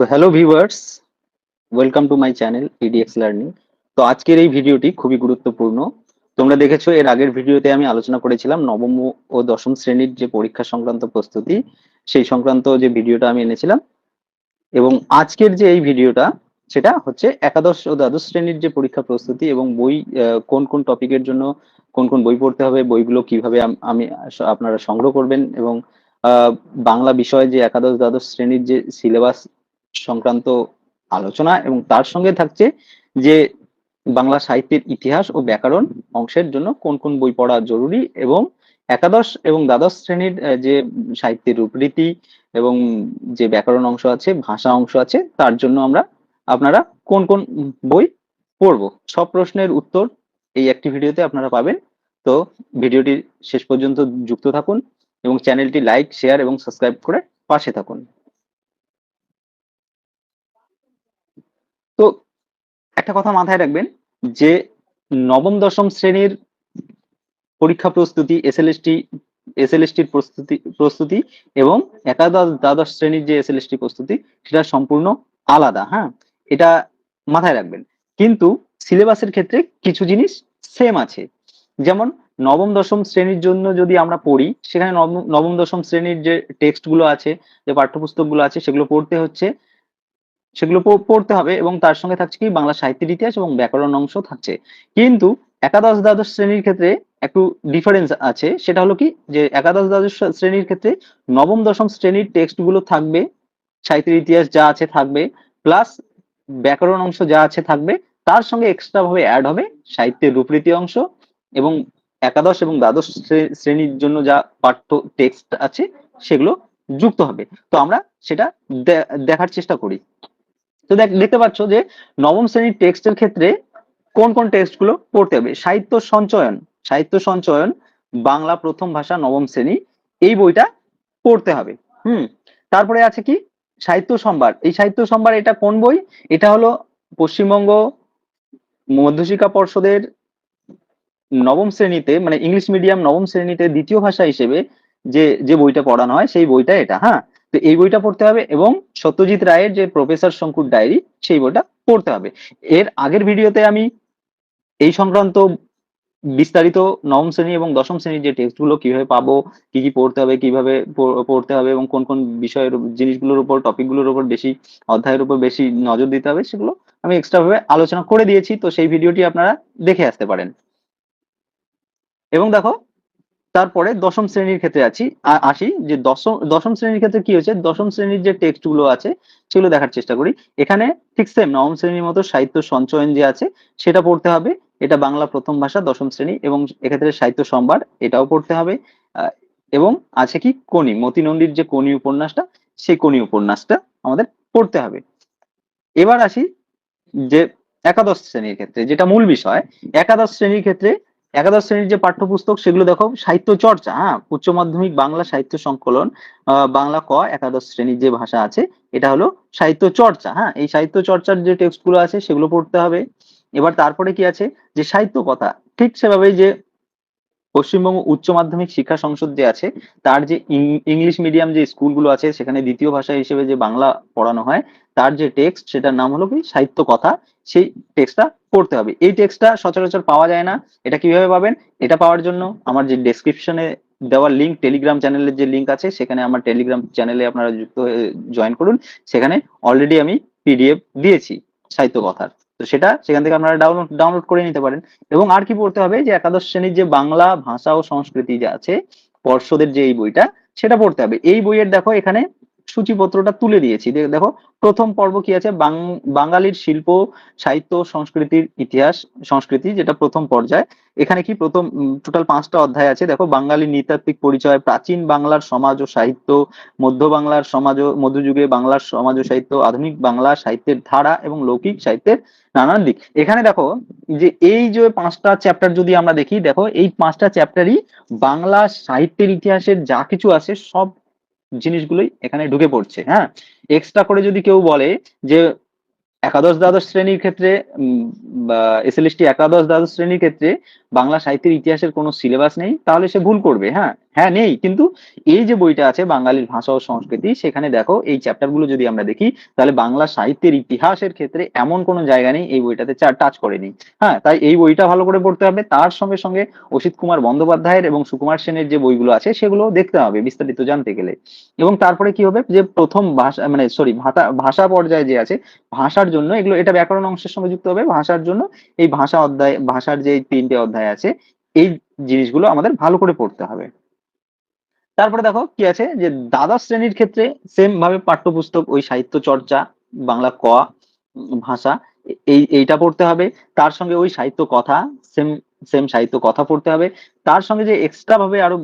তো hello viewers welcome to my channel EDX learning তো আজকের এই ভিডিওটি খুবই গুরুত্বপূর্ণ। তোমরা দেখেছ, এর আগের ভিডিওতে আমি আলোচনা করেছিলাম নবম ও দশম শ্রেণির যে পরীক্ষা সংক্রান্ত প্রস্তুতি, সেই সংক্রান্ত যে ভিডিওটা আমি এনেছিলাম। এবং আজকের যে এই ভিডিওটা সেটা হচ্ছে একাদশ ও দ্বাদশ শ্রেণির যে পরীক্ষা প্রস্তুতি এবং বই কোন কোন টপিকের জন্য কোন কোন বই পড়তে হবে, বইগুলো কীভাবে আম- আপনারা সংগ্রহ করবেন এবং বাংলা বিষয়ে যে একাদশ দ্বাদশ শ্রেণির যে সিলেবাস সংক্রান্ত আলোচনা এবং তার সঙ্গে থাকছে যে বাংলা সাহিত্যের ইতিহাস ও ব্যাকরণ অংশের জন্য কোন কোন বই পড়া জরুরি এবং একাদশ এবং দ্বাদশ শ্রেণির যে সাহিত্যের রূপরীতি এবং যে ব্যাকরণ অংশ আছে, ভাষা অংশ আছে, তার জন্য আমরা আপনারা কোন কোন বই পড়ব? সব প্রশ্নের উত্তর এই একটি ভিডিওতে আপনারা পাবেন। তো ভিডিওটি শেষ পর্যন্ত যুক্ত থাকুন এবং চ্যানেলটি লাইক, শেয়ার এবং সাবস্ক্রাইব করে পাশে থাকুন তো একটা কথা মাথায় রাখবেন যে নবম, দশম শ্রেণির পরীক্ষা প্রস্তুতি এসএলএসটি এসএলএসটির প্রস্তুতি প্রস্তুতি এবং একাদশ, দ্বাদশ শ্রেণির যে এসএলএসটি প্রস্তুতি, সেটা সম্পূর্ণ আলাদা হ্যাঁ? এটা মাথায় রাখবেন। কিন্তু সিলেবাসের ক্ষেত্রে কিছু জিনিস সেম আছে। যেমন নবম, দশম শ্রেণির জন্য যদি আমরা পড়ি, সেখানে নবম দশম শ্রেণির যে টেক্সটগুলো আছে, যে পাঠ্যপুস্তকগুলো আছে, সেগুলো পড়তে হচ্ছে সেগুলো পড়তে হবে এবং তার সঙ্গে থাকছে কি? বাংলা সাহিত্যের ইতিহাস এবং ব্যাকরণ অংশ থাকছে। কিন্তু একাদশ দ্বাদশ শ্রেণির ক্ষেত্রে একটু ডিফারেন্স আছে। সেটা হলো কি? যে একাদশ দ্বাদশ শ্রেণির ক্ষেত্রে নবম, দশম শ্রেণির টেক্সটগুলো থাকবে, সাহিত্যের ইতিহাস যা আছে থাকবে প্লাস ব্যাকরণ অংশ যা আছে থাকবে, তার সঙ্গে এক্সট্রা ভাবে অ্যাড হবে সাহিত্যের রূপরীতি অংশ এবং একাদশ এবং দ্বাদশ শ্রে- শ্রেণির জন্য যা পাঠ্য টেক্সট আছে, সেগুলো যুক্ত হবে। তো আমরা সেটা দেখার চেষ্টা করি। তো দেখ, দেখতে পাচ্ছ যে নবম শ্রেণির টেক্সটের ক্ষেত্রে কোন কোন টেক্সটগুলো পড়তে হবে? সাহিত্য সঞ্চয়ন। সাহিত্য সঞ্চয়ন, বাংলা প্রথম ভাষা, নবম শ্রেণি, এই বইটা পড়তে হবে। হুম? তারপরে আছে কি? সাহিত্য সম্ভার। এই সাহিত্য সম্ভার এটা কোন বই? এটা হলো পশ্চিমবঙ্গ মধ্যশিক্ষা পর্ষদের নবম শ্রেণীতে মানে ইংলিশ মিডিয়াম নবম শ্রেণীতে দ্বিতীয় ভাষা হিসেবে যে যে বইটা পড়ানো হয়, সেই বইটা এটা হ্যাঁ? তো এই বইটা পড়তে হবে এবং সত্যজিৎ রায়ের যে প্রফেসর শঙ্কুর ডায়েরি, সেই বইটা পড়তে হবে। এর আগের ভিডিওতে আমি এই সংক্রান্ত বিস্তারিত নবম শ্রেণি এবং দশম শ্রেণির যে টেক্সটগুলো কীভাবে পাবো, কি কি পড়তে হবে, কীভাবে পড়তে হবে এবং কোন কোন বিষয়ের জিনিসগুলোর উপর টপিকগুলোর উপর বেশি, অধ্যায়ের উপর বেশি নজর দিতে হবে, সেগুলো আমি এক্সট্রা ভাবে আলোচনা করে দিয়েছি। তো সেই ভিডিওটি আপনারা দেখে আসতে পারেন। এবং দেখো তারপরে দশম শ্রেণির ক্ষেত্রে আছি আসি যে দশম দশম শ্রেণির ক্ষেত্রে কি হয়েছে? দশম শ্রেণির যে টেক্সটগুলো আছে সেগুলো দেখার চেষ্টা করি। এখানে ঠিক সেম নবম শ্রেণির মতো সাহিত্য সঞ্চয়ন যে আছে সেটা পড়তে হবে। এটা বাংলা প্রথম ভাষা দশম শ্রেণি এবং এক্ষেত্রে সাহিত্য সম্ভার এটাও পড়তে হবে। এবং আছে কি? কনি মতি নন্দীর যে কনি উপন্যাসটা সেই কনি উপন্যাসটা আমাদের পড়তে হবে। এবার আসি যে একাদশ শ্রেণির ক্ষেত্রে, যেটা মূল বিষয়, একাদশ শ্রেণির ক্ষেত্রে একাদশ শ্রেণির যে পাঠ্যপুস্তক সেগুলো দেখো, সাহিত্য চর্চা হ্যাঁ? উচ্চ মাধ্যমিক বাংলা সাহিত্য সংকলন বাংলা ক একাদশ শ্রেণির যে ভাষা আছে, এটা হলো সাহিত্য চর্চা হ্যাঁ? এই সাহিত্য চর্চার যে টেক্সটগুলো আছে সেগুলো পড়তে হবে। এবার তারপরে কি আছে? যে সাহিত্য কথা, ঠিক সেভাবেই যে পশ্চিমবঙ্গ উচ্চ মাধ্যমিক শিক্ষা সংসদ যে আছে, তার যে ইংলিশ মিডিয়াম যে স্কুলগুলো আছে, সেখানে দ্বিতীয় ভাষা হিসেবে যে বাংলা পড়ানো হয়, তার যে টেক্সট, সেটার নাম হলো কি? সাহিত্য কথা। সেই টেক্সটটা পড়তে হবে। এই টেক্সটটা সচরাচর পাওয়া যায় না। এটা কীভাবে পাবেন? এটা পাওয়ার জন্য আমার যে ডেসক্রিপশনে দেওয়া লিঙ্ক টেলিগ্রাম চ্যানেলের যে লিঙ্ক আছে, সেখানে আমার টেলিগ্রাম চ্যানেলে আপনারা যুক্ত হয়ে জয়েন করুন। সেখানে অলরেডি আমি পিডিএফ দিয়েছি সাহিত্য কথার। তো সেটা সেখান থেকে আপনারা ডাউনলোড ডাউনলোড করে নিতে পারেন। এবং আর কি পড়তে হবে? যে একাদশ শ্রেণির যে বাংলা ভাষা ও সংস্কৃতি যে আছে, পর্ষদের যে এই বইটা, সেটা পড়তে হবে। এই বইয়ের দেখো এখানে সূচিপত্রটা তুলে দিয়েছি। দেখো, প্রথম পর্ব কি আছে? বাঙালির শিল্প, সাহিত্য, সংস্কৃতির ইতিহাস, সংস্কৃতি, যেটা প্রথম পর্যায়। এখানে কি প্রথম টোটাল পাঁচটা অধ্যায় আছে? দেখো, বাঙালি নৃতাত্ত্বিক পরিচয়, প্রাচীন বাংলার সমাজ ও সাহিত্য, মধ্য বাংলার সমাজ ও মধ্যযুগে বাংলার সমাজ ও সাহিত্য, আধুনিক বাংলা সাহিত্যের ধারা এবং লৌকিক সাহিত্যের নানান দিক। এখানে দেখো, যে এই যে পাঁচটা চ্যাপ্টার যদি আমরা দেখি, দেখো, এই পাঁচটা চ্যাপ্টারই বাংলা সাহিত্যের ইতিহাসের যা কিছু আছে, সব জিনিসগুলোই এখানে ঢুকে পড়ছে হ্যাঁ? এক্সট্রা করে যদি কেউ বলে যে একাদশ দ্বাদশ শ্রেণির ক্ষেত্রে এসএলএসটি একাদশ দ্বাদশ শ্রেণির ক্ষেত্রে বাংলা সাহিত্যের ইতিহাসের কোনো সিলেবাস নেই, তাহলে সে ভুল করবে হ্যাঁ? হ্যাঁ নেই। কিন্তু এই যে বইটা আছে বাঙালির ভাষা ও সংস্কৃতি, সেখানে দেখো এই চ্যাপ্টারগুলো যদি আমরা দেখি, তাহলে বাংলা সাহিত্যের ইতিহাসের ক্ষেত্রে এমন কোনো জায়গা নেই এই বইটাতে টাচ করেনি। হ্যাঁ তাই এই বইটা ভালো করে পড়তে হবে। তার সঙ্গে সঙ্গে অসিত কুমার বন্দ্যোপাধ্যায়ের এবং সুকুমার সেনের যে বইগুলো আছে সেগুলো দেখতে হবে বিস্তারিত জানতে গেলে। এবং তারপরে কি হবে যে প্রথম ভাষা মানে সরি ভাষা পর্যায়ে যে আছে, ভাষার জন্য এগুলো এটা ব্যাকরণ অংশের সঙ্গে যুক্ত হবে। ভাষার জন্য এই ভাষা অধ্যায় ভাষার যে তিনটে অধ্যায় আছে, এই জিনিসগুলো আমাদের ভালো করে পড়তে হবে। তারপরে দেখো কি আছে? যে দ্বাদশ শ্রেণির ক্ষেত্রে সেম ভাবে পাঠ্যপুস্তক, ওই সাহিত্য চর্চা, বাংলা ক, ভাষা এই, এইটা পড়তে হবে। তার সঙ্গে ওই সাহিত্য কথা সেম সেম সাহিত্য কথা পড়তে হবে। তার সঙ্গে যে এক্সট্রা ভাবে আরও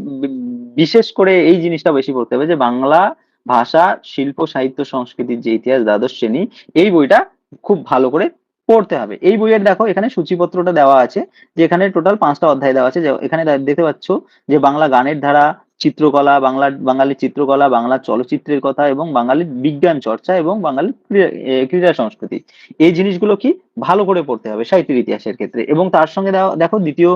বিশেষ করে এই জিনিসটা বেশি পড়তে হবে যে বাংলা ভাষা, শিল্প, সাহিত্য সংস্কৃতির যে ইতিহাস দ্বাদশ শ্রেণি, এই বইটা খুব ভালো করে পড়তে হবে। এই বইয়ের দেখো এখানে সূচিপত্রটা দেওয়া আছে যে এখানে টোটাল পাঁচটা অধ্যায় দেওয়া আছে। যে, এখানে দেখতে পাচ্ছ যে বাংলা গানের ধারা চিত্রকলা বাংলা বাঙালির চিত্রকলা, বাংলা চলচ্চিত্রের কথা এবং বাঙালির বিজ্ঞান চর্চা এবং বাঙালির ক্রীড়া সংস্কৃতি। এই জিনিসগুলো কি ভালো করে পড়তে হবে সাহিত্যের ইতিহাসের ক্ষেত্রে। এবং তার সঙ্গে দেখো দ্বিতীয়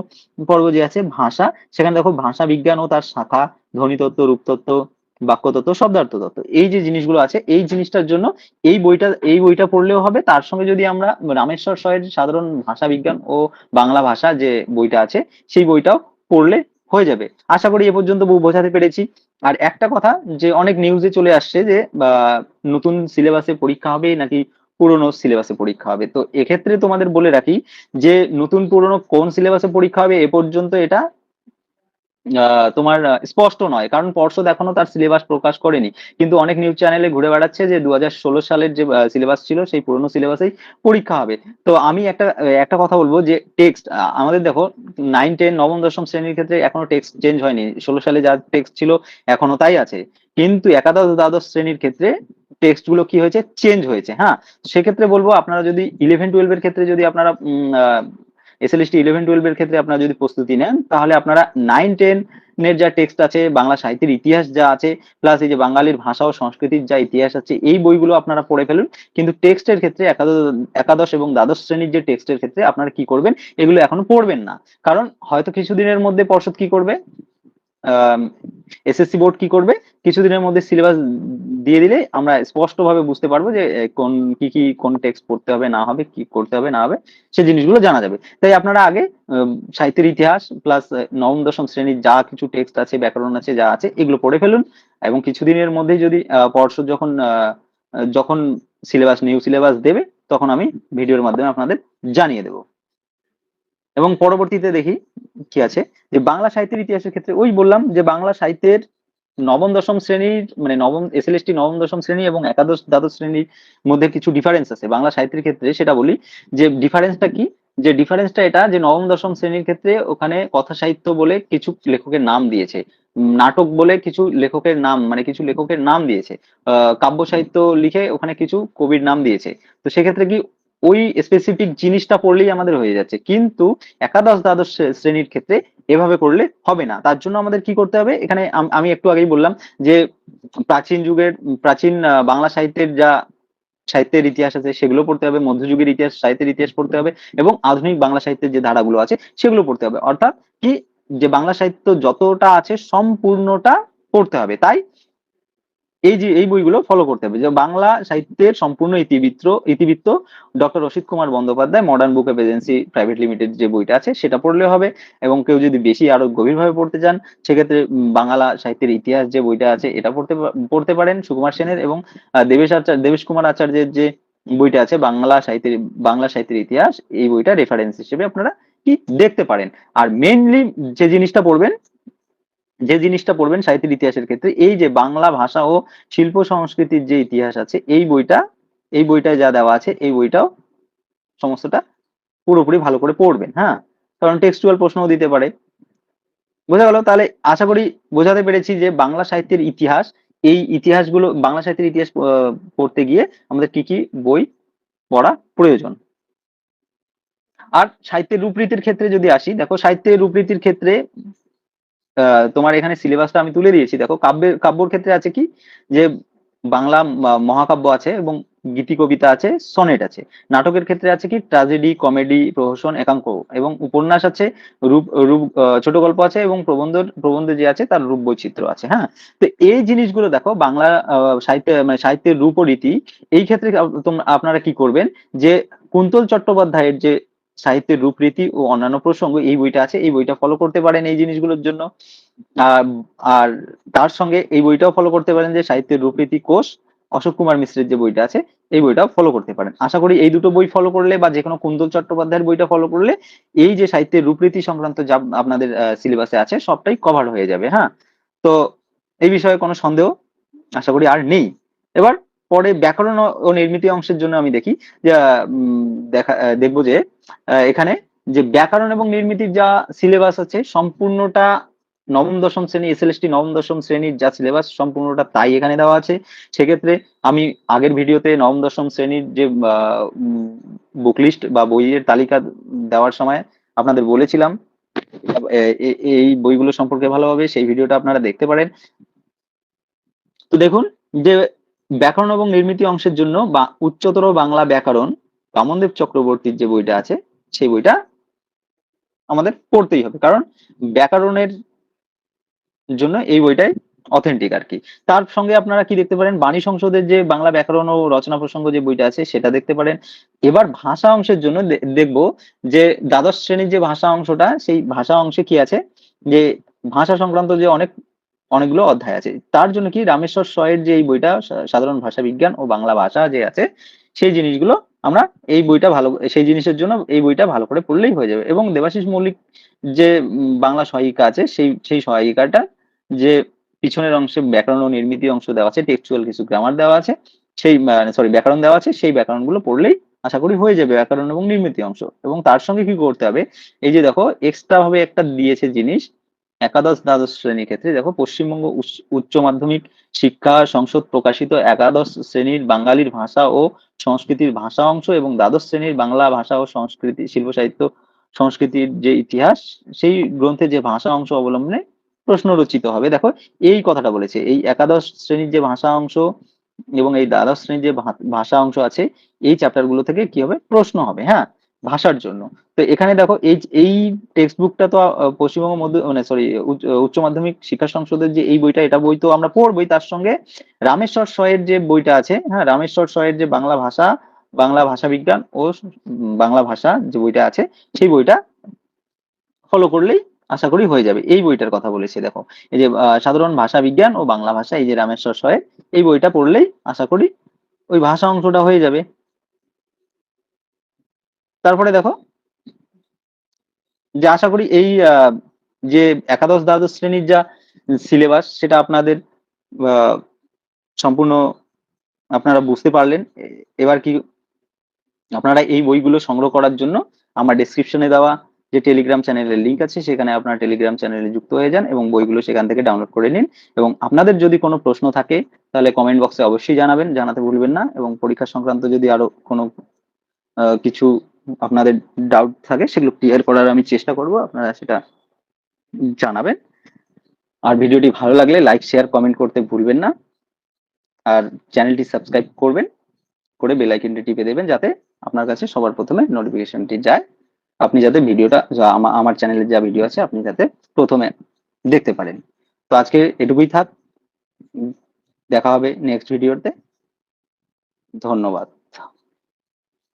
পর্ব যে আছে, ভাষা, সেখানে দেখো ভাষা বিজ্ঞান ও তার শাখা, ধ্বনিতত্ত্ব, রূপতত্ত্ব, বাক্যতত্ত্ব, শব্দার্থ তত্ত্ব, এই যে জিনিসগুলো আছে, এই জিনিসটার জন্য এই বইটা এই বইটা পড়লেও হবে। তার সঙ্গে যদি আমরা রামেশ্বর সয়ের সাধারণ ভাষা বিজ্ঞান ও বাংলা ভাষা যে বইটা আছে, সেই বইটাও পড়লে হয়ে যাবে। আশা করি এ পর্যন্ত বোঝাতে পেরেছি। আর একটা কথা যে অনেক নিউজে চলে আসছে যে নতুন সিলেবাসে পরীক্ষা হবে নাকি পুরনো সিলেবাসে পরীক্ষা হবে। তো এক্ষেত্রে তোমাদের বলে রাখি যে, নতুন পুরনো কোন সিলেবাসে পরীক্ষা হবে এ পর্যন্ত এটা তোমার স্পষ্ট নয়। কারণ পর্ষদ এখনও তার সিলেবাস প্রকাশ করেনি। কিন্তু অনেক নিউজ চ্যানেলে ঘুরে বেড়াচ্ছে যে দু হাজার ষোলো সালের যে সিলেবাস ছিল, সেই পুরনো সিলেবাসেই পরীক্ষা হবে। তো আমি একটা একটা কথা বলব যে টেক্সট আমাদের দেখো নাইন টেন নবম, দশম শ্রেণির ক্ষেত্রে এখনও টেক্সট চেঞ্জ হয়নি। ষোলো সালে যা টেক্সট ছিল, এখনও তাই আছে। কিন্তু একাদশ, দ্বাদশ শ্রেণির ক্ষেত্রে টেক্সটগুলো কি হয়েছে? চেঞ্জ হয়েছে হ্যাঁ? সেক্ষেত্রে বলব, আপনারা যদি ইলেভেন টুয়েলভ এর ক্ষেত্রে যদি আপনারা এসএলএসটি ইলেভেন টুয়েলভের ক্ষেত্রে আপনারা যদি প্রস্তুতি নেন, তাহলে আপনারা নাইন টেন এর যা টেক্সট আছে, বাংলা সাহিত্যের ইতিহাস যা আছে প্লাস এই যে বাঙালির ভাষা ও সংস্কৃতির যা ইতিহাস আছে, এই বইগুলো আপনারা পড়ে ফেলুন। কিন্তু টেক্সটের ক্ষেত্রে একাদশ একাদশ এবং দ্বাদশ শ্রেণির যে টেক্সটের ক্ষেত্রে আপনারা কি করবেন, এগুলো এখনও পড়বেন না। কারণ হয়তো কিছুদিনের মধ্যে পর্ষদ কি করবে? এসএসসি বোর্ড কি করবে? কিছুদিনের মধ্যে সিলেবাস দিয়ে দিলে আমরা স্পষ্টভাবে বুঝতে পারব যে কোন, কি কি, কোন টেক্সট পড়তে হবে, না হবে, কি করতে হবে, না হবে, সে জিনিসগুলো জানা যাবে। তাই আপনারা আগে সাহিত্যের ইতিহাস প্লাস নবম, দশম শ্রেণির যা কিছু টেক্সট আছে, ব্যাকরণ আছে, যা আছে, এগুলো পড়ে ফেলুন। এবং কিছুদিনের মধ্যেই যদি পর্ষদ যখন যখন সিলেবাস নিউ সিলেবাস দেবে, তখন আমি ভিডিওর মাধ্যমে আপনাদের জানিয়ে দেবো। এবং পরবর্তীতে দেখি কি আছে? যে বাংলা সাহিত্যের ইতিহাসের ক্ষেত্রে ওই বললাম যে বাংলা সাহিত্যের নবম দশম শ্রেণির মানে নবম এসএলএসটি নবম দশম শ্রেণি এবং একাদশ দ্বাদশ শ্রেণির মধ্যে কিছু ডিফারেন্স আছে। বাংলা সাহিত্যের ক্ষেত্রে সেটা বলি যে ডিফারেন্সটা কি? যে ডিফারেন্সটা এটা যে নবম দশম শ্রেণির ক্ষেত্রে ওখানে কথা সাহিত্য বলে কিছু লেখকের নাম দিয়েছে। নাটক বলে কিছু লেখকের নাম মানে কিছু লেখকের নাম দিয়েছে। আহ, কাব্য সাহিত্য লিখে ওখানে কিছু কবির নাম দিয়েছে। তো সেক্ষেত্রে কি ওই স্পেসিফিক জিনিসটা পড়লেই আমাদের হয়ে যাচ্ছে। কিন্তু একাদশ দ্বাদশ শ্রেণির ক্ষেত্রে এভাবে করলে হবে না। তার জন্য আমাদের কি করতে হবে? এখানে আমি একটু আগেই বললাম যে, প্রাচীন যুগের, প্রাচীন বাংলা সাহিত্যের যা সাহিত্যের ইতিহাস আছে, সেগুলো পড়তে হবে। মধ্যযুগের ইতিহাস, সাহিত্যের ইতিহাস পড়তে হবে এবং আধুনিক বাংলা সাহিত্যের যে ধারাগুলো আছে, সেগুলো পড়তে হবে। অর্থাৎ কি? যে বাংলা সাহিত্য যতটা আছে, সম্পূর্ণটা পড়তে হবে। তাই এই যে, এই বইগুলো ফলো করতে হবে। যে বাংলা সাহিত্যের সম্পূর্ণ ইতিবৃত্ত ইতিবৃত্ত doctor Rashid Kumar Bandyopadhyay modern book of agency private limited যে বইটা আছে, সেটা পড়লে হবে এবং কেউ যদি বেশি আরও গভীরভাবে পড়তে চান, সেক্ষেত্রে বাংলা সাহিত্যের ইতিহাস যে বইটা আছে, এটা পড়তে পড়তে পারেন সুকুমার সেনের এবং দেবেশ আচার্য দেবেশ কুমার আচার্যের যে বইটা আছে, বাংলা সাহিত্যের বাংলা সাহিত্যের ইতিহাস, এই বইটা রেফারেন্স হিসেবে আপনারা কি দেখতে পারেন। আর মেইনলি যে জিনিসটা পড়বেন যে জিনিসটা পড়বেন সাহিত্যের ইতিহাসের ক্ষেত্রে, এই যে বাংলা ভাষা ও শিল্প সংস্কৃতির যে ইতিহাস আছে, এই বইটা, এই বইটায় যা দেওয়া আছে, এই বইটাও সমস্তটা পুরোপুরি ভালো করে পড়বেন হ্যাঁ? কারণ টেক্সচুয়াল প্রশ্নও দিতে পারে। বোঝা গেল? তাহলে আশা করি বোঝাতে পেরেছি যে বাংলা সাহিত্যের ইতিহাস, এই ইতিহাসগুলো, বাংলা সাহিত্যের ইতিহাস পড়তে গিয়ে আমাদের কি কি বই পড়া প্রয়োজন? আর সাহিত্যের রূপরীতির ক্ষেত্রে যদি আসি, দেখো সাহিত্যের রূপরীতির ক্ষেত্রে তোমার এখানে সিলেবাসটা আমি তুলে দিয়েছি। দেখো কাব্যের কাব্যর ক্ষেত্রে আছে কি? যে বাংলা মহাকাব্য আছে এবং গীতি কবিতা আছে সনেট আছে। নাটকের ক্ষেত্রে আছে কি? ট্রাজেডি কমেডি প্রহসন, একাঙ্ক এবং উপন্যাস আছে, রূপ রূপ ছোট গল্প আছে এবং প্রবন্ধ প্রবন্ধ যে আছে তার রূপ বৈচিত্র্য আছে হ্যাঁ? তো এই জিনিসগুলো দেখো, বাংলা সাহিত্যে মানে সাহিত্যের রূপ ও রীতি এই ক্ষেত্রে আপনারা কি করবেন? যে কুন্তল চট্টোপাধ্যায়ের যে সাহিত্যের রূপরীতি ও অন্যান্য প্রসঙ্গ, এই বইটা আছে, এই বইটা ফলো করতে পারেন এই জিনিসগুলোর জন্য। আর তার সঙ্গে এই বইটাও ফলো করতে পারেন যে সাহিত্যের রূপরীতি কোষ, অশোক কুমার মিশ্রের যে বইটা আছে, এই বইটাও ফলো করতে পারেন। আশা করি এই দুটো বই ফলো করলে বা যে কোনো কুন্তল চট্টোপাধ্যায়ের বইটা ফলো করলে এই যে সাহিত্যের রূপরীতি সংক্রান্ত যা আপনাদের সিলেবাসে আছে, সবটাই কভার হয়ে যাবে হ্যাঁ? তো এই বিষয়ে কোনো সন্দেহ আশা করি আর নেই। এবার পরে ব্যাকরণ ও- নির্মিতি অংশের জন্য আমি দেখি যে দেখা দেখব যে এখানে যে ব্যাকরণ এবং নির্মিতির যা সিলেবাস আছে সম্পূর্ণটা নবম, দশম শ্রেণি এসএলএসটি নবম, দশম শ্রেণির যা সিলেবাস সম্পূর্ণটা তাই এখানে দেওয়া আছে। সেক্ষেত্রে আমি আগের ভিডিওতে নবম, দশম শ্রেণির যে বুক লিস্ট বা বইয়ের তালিকা দেওয়ার সময় আপনাদের বলেছিলাম এই বইগুলো সম্পর্কে ভালোভাবে সেই ভিডিওটা আপনারা দেখতে পারেন। তো দেখুন যে ব্যাকরণ এবং নির্মিতি অংশের জন্য বা উচ্চতর বাংলা ব্যাকরণ বামনদেব চক্রবর্তীর যে বইটা আছে, সেই বইটা আমাদের পড়তেই হবে। কারণ ব্যাকরণের জন্য এই বইটাই অথেন্টিক আর কি। তার সঙ্গে আপনারা কি দেখতে পারেন? বাণী সংসদের যে বাংলা ব্যাকরণ ও রচনা প্রসঙ্গ যে বইটা আছে, সেটা দেখতে পারেন। এবার ভাষা অংশের জন্য দেখব যে দ্বাদশ শ্রেণির যে ভাষা অংশটা, সেই ভাষা অংশে কি আছে? যে ভাষা সংক্রান্ত যে অনেক অনেকগুলো অধ্যায় আছে। তার জন্য কি রামেশ্বর সয়ের যে এই বইটা সাধারণ ভাষা বিজ্ঞান ও বাংলা ভাষা যে আছে, সেই জিনিসগুলো আমরা এই বইটা ভালো সেই জিনিসের জন্য এই বইটা ভালো করে পড়লেই হয়ে যাবে। এবং দেবাশিস মৌলিক যে বাংলা সহায়িকা আছে, সেই সেই সহায়িকাটা যে পিছনের অংশে ব্যাকরণ ও নির্মিতি অংশ দেওয়া আছে টেক্সচুয়াল কিছু গ্রামার দেওয়া আছে, সেই সরি ব্যাকরণ দেওয়া আছে, সেই ব্যাকরণগুলো পড়লেই আশা করি হয়ে যাবে ব্যাকরণ এবং নির্মিতি অংশ। এবং তার সঙ্গে কি করতে হবে, এই যে দেখো এক্সট্রা ভাবে একটা দিয়েছে জিনিস একাদশ দ্বাদশ শ্রেণির ক্ষেত্রে, দেখো পশ্চিমবঙ্গ উচ্চ- মাধ্যমিক শিক্ষা সংসদ প্রকাশিত একাদশ শ্রেণির বাঙালির ভাষা ও সংস্কৃতির ভাষা অংশ এবং দ্বাদশ শ্রেণির বাংলা ভাষা ও সংস্কৃতি, শিল্প সাহিত্য, সংস্কৃতির যে ইতিহাস, সেই গ্রন্থে যে ভাষা অংশ অবলম্বনে প্রশ্ন রচিত হবে। দেখো, এই কথাটা বলেছে, এই একাদশ শ্রেণির যে ভাষা অংশ এবং এই দ্বাদশ শ্রেণির যে ভাষা অংশ আছে, এই চ্যাপ্টারগুলো থেকে কি হবে? প্রশ্ন হবে হ্যাঁ? ভাষার জন্য। তো এখানে দেখো, এই এই টেক্সট বুকটা তো পশ্চিমবঙ্গ মধ্য মানে সরি উচ্চ মাধ্যমিক শিক্ষা সংসদের যে এই বইটা, এটা বই তো আমরা পড়বই, তার সঙ্গে রামেশ্বর সয়ের যে বইটা আছে হ্যাঁ রামেশ্বর সয়ের যে বাংলা ভাষা বাংলা ভাষা বিজ্ঞান ও বাংলা ভাষা যে বইটা আছে, সেই বইটা ফলো করলেই আশা করি হয়ে যাবে। এই বইটার কথা বলেছি, দেখো। এই যে সাধারণ ভাষা বিজ্ঞান ও বাংলা ভাষা, এই যে রামেশ্বর সয়ের, এই বইটা পড়লেই আশা করি ওই ভাষা অংশটা হয়ে যাবে। তারপরে দেখো যে আশা করি এই যে একাদশ দ্বাদশ শ্রেণির যা সিলেবাস সেটা আপনাদের সম্পূর্ণ আপনারা বুঝতে পারলেন। এবার কি আপনারা এই বইগুলো সংগ্রহ করার জন্য আমার ডেসক্রিপশনে দেওয়া যে টেলিগ্রাম চ্যানেলের লিঙ্ক আছে, সেখানে আপনারা টেলিগ্রাম চ্যানেলে যুক্ত হয়ে যান এবং বইগুলো সেখান থেকে ডাউনলোড করে নিন। এবং আপনাদের যদি কোনো প্রশ্ন থাকে, তাহলে কমেন্ট বক্সে অবশ্যই জানাবেন, জানাতে ভুলবেন না। এবং পরীক্ষা সংক্রান্ত যদি আরও কোনো কিছু আপনাদের ডাউট থাকে, সেগুলো ক্লিয়ার করার আমি চেষ্টা করব, আপনারা সেটা জানাবেন। আর ভিডিওটি ভালো লাগলে লাইক শেয়ার কমেন্ট করতে ভুলবেন না। আর চ্যানেলটি সাবস্ক্রাইব করবেন, করে বেল টিপে দেবেন যাতে আপনার কাছে সবার প্রথমে নোটিফিকেশনটি যায়। আপনি যাতে ভিডিওটা আমার চ্যানেলে যা ভিডিও আছে, আপনি যাতে প্রথমে দেখতে পারেন। তো আজকে এটুকুই থাক। দেখা হবে নেক্সট ভিডিওতে ধন্যবাদ।